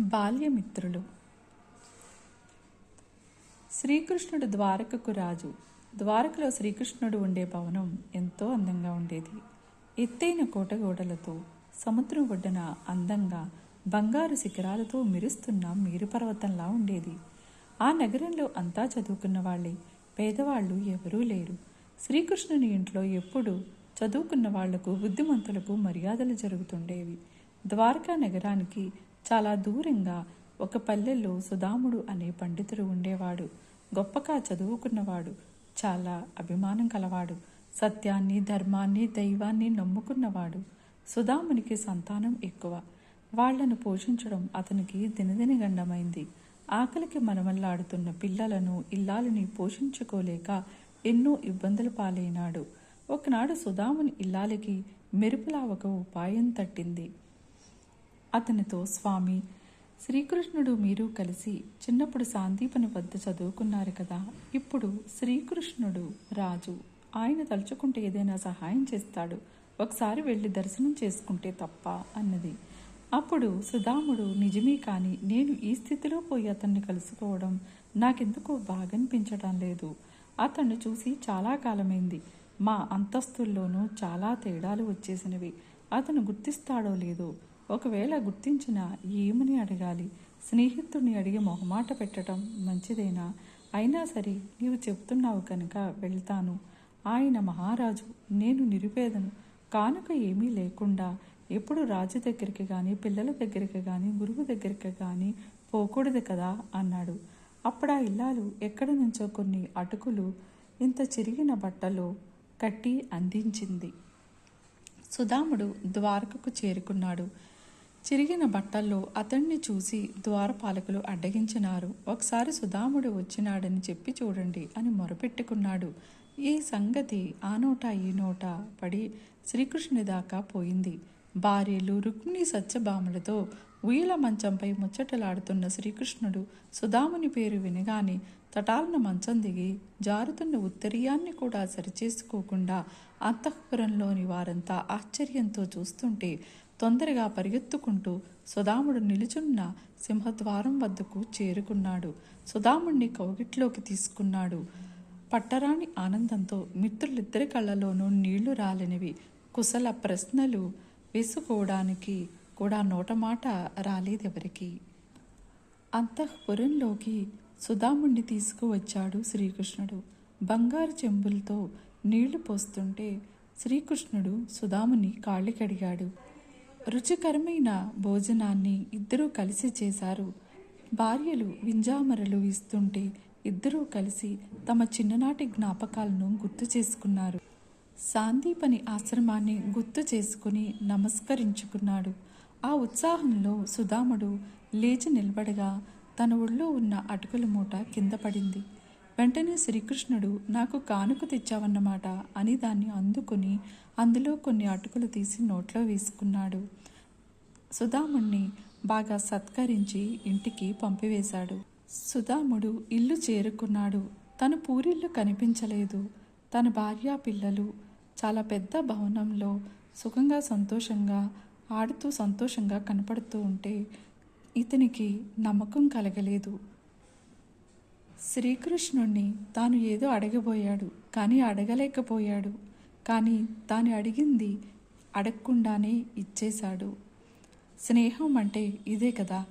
బాల్యమిత్రులు. శ్రీకృష్ణుడు ద్వారకకు రాజు. ద్వారకలో శ్రీకృష్ణుడు ఉండే భవనం ఎంతో అందంగా ఉండేది. ఎత్తైన కోటగోడలతో సముద్రం ఒడ్డున అందంగా బంగారు శిఖరాలతో మెరుస్తున్న మీరు పర్వతంలా ఉండేది. ఆ నగరంలో అంతా చదువుకున్న వాళ్ళే. పేదవాళ్ళు ఎవరూ లేరు. శ్రీకృష్ణుని ఇంట్లో ఎప్పుడు చదువుకున్న వాళ్ళకు బుద్ధిమంతులకు మర్యాదలు జరుగుతుండేవి. ద్వారకా నగరానికి చాలా దూరంగా ఒక పల్లెల్లో సుధాముడు అనే పండితుడు ఉండేవాడు. గొప్పగా చదువుకున్నవాడు చాలా అభిమానం కలవాడు సత్యాన్ని ధర్మాన్ని దైవాన్ని నమ్ముకున్నవాడు. సుధామునికి సంతానం ఎక్కువ. వాళ్ళను పోషించడం అతనికి దినదినగండమైంది. ఆకలికి మనమల్లాడుతున్న పిల్లలను ఇల్లాలని పోషించుకోలేక ఎన్నో ఇబ్బందులు పాలైనాడు. ఒకనాడు సుధాముని ఇల్లాలికి మెరుపులా ఒక ఉపాయం తట్టింది. అతనితో స్వామి శ్రీకృష్ణుడు మీరు కలిసి చిన్నప్పుడు సాందీపని వద్ద చదువుకున్నారు కదా ఇప్పుడు శ్రీకృష్ణుడు రాజు. ఆయన తలుచుకుంటే ఏదైనా సహాయం చేస్తాడు. ఒకసారి వెళ్ళి దర్శనం చేసుకుంటే తప్ప అన్నది. అప్పుడు సుధాముడు నిజమే కానీ నేను ఈ స్థితిలో పోయి అతన్ని కలుసుకోవడం నాకెందుకో బాగనిపించడం లేదు. అతన్ని చూసి చాలా కాలమైంది. మా అంతస్తుల్లోనూ చాలా తేడాలు వచ్చేసినవి. అతను గుర్తిస్తాడో లేదో ఒకవేళ గుర్తించిన ఏమని అడగాలి? స్నేహితుడిని అడిగి మొహమాట పెట్టడం మంచిదేనా? అయినా సరే నీవు చెప్తున్నావు కనుక వెళ్తాను. ఆయన మహారాజు నేను నిరుపేదను. కానుక ఏమీ లేకుండా ఎప్పుడు రాజు దగ్గరికి కానీ పిల్లల దగ్గరికి కానీ గురువు దగ్గరికి కానీ పోకూడదు కదా? అన్నాడు. అప్పుడు ఆ ఇల్లాలు ఎక్కడి నుంచో కొన్ని అటుకులు ఇంత చిరిగిన బట్టలో కట్టి అందించింది. సుధాముడు ద్వారకకు చేరుకున్నాడు. చిరిగిన బట్టల్లో అతన్ని చూసి ద్వారపాలకులు అడ్డగించినారు. ఒకసారి సుధాముడు వచ్చినాడని చెప్పి చూడండి అని మొరపెట్టుకున్నాడు. ఈ సంగతి ఆ నోట ఈ నోట పడి శ్రీకృష్ణుని దాకా పోయింది. భార్యలు రుక్మిణి సత్యభామలతో ఉయ్యల మంచంపై ముచ్చటలాడుతున్న శ్రీకృష్ణుడు సుధాముని పేరు వినగానే తటాలన మంచం దిగి జారుతున్న ఉత్తరీయాన్ని కూడా సరిచేసుకోకుండా అంతఃపురంలోని వారంతా ఆశ్చర్యంతో చూస్తుంటే తొందరగా పరిగెత్తుకుంటూ సుధాముడు నిలుచున్న సింహద్వారం వద్దకు చేరుకున్నాడు. సుధాముణ్ణి కౌగిట్లోకి తీసుకున్నాడు. పట్టరాని ఆనందంతో మిత్రులిద్దరి కళ్ళలోనూ నీళ్ళు రాలినవి. కుశల ప్రశ్నలు వేసుకోవడానికి కూడా నోటమాట రాలేదెవరికి? అంతఃపురంలోకి సుధాముణ్ణి తీసుకువచ్చాడు శ్రీకృష్ణుడు. బంగారు చెంబులతో నీళ్ళు పోస్తుంటే శ్రీకృష్ణుడు సుధాముని కాళ్ళు కడిగాడు రుచికరమైన భోజనాన్ని ఇద్దరూ కలిసి చేశారు. భార్యలు వింజామరలు ఇస్తుంటే ఇద్దరూ కలిసి తమ చిన్ననాటి జ్ఞాపకాలను గుర్తు చేసుకున్నారు. సాందీపని ఆశ్రమాన్ని గుర్తు చేసుకుని నమస్కరించుకున్నాడు. ఆ ఉత్సాహంలో సుధాముడు లేచి నిలబడగా తన ఒళ్ళో ఉన్న అటుకుల మూట కింద పడింది. వెంటనే శ్రీకృష్ణుడు నాకు కానుక తెచ్చావన్నమాట అని దాన్ని అందుకుని అందులో కొన్ని అటుకులు తీసి నోట్లో వేసుకున్నాడు. సుధాముణ్ణి బాగా సత్కరించి ఇంటికి పంపివేశాడు. సుధాముడు ఇల్లు చేరుకున్నాడు. తన పూరిల్లు కనిపించలేదు. తన భార్య పిల్లలు చాలా పెద్ద భవనంలో సుఖంగా సంతోషంగా ఆడుతూ సంతోషంగా కనపడుతూ ఉంటే ఇతనికి నమ్మకం కలగలేదు. శ్రీకృష్ణుణ్ణి తాను ఏదో అడగబోయాడు కానీ అడగలేకపోయాడు. కానీ తాను అడిగింది అడగకుండానే ఇచ్చేశాడు. స్నేహం అంటే ఇదే కదా.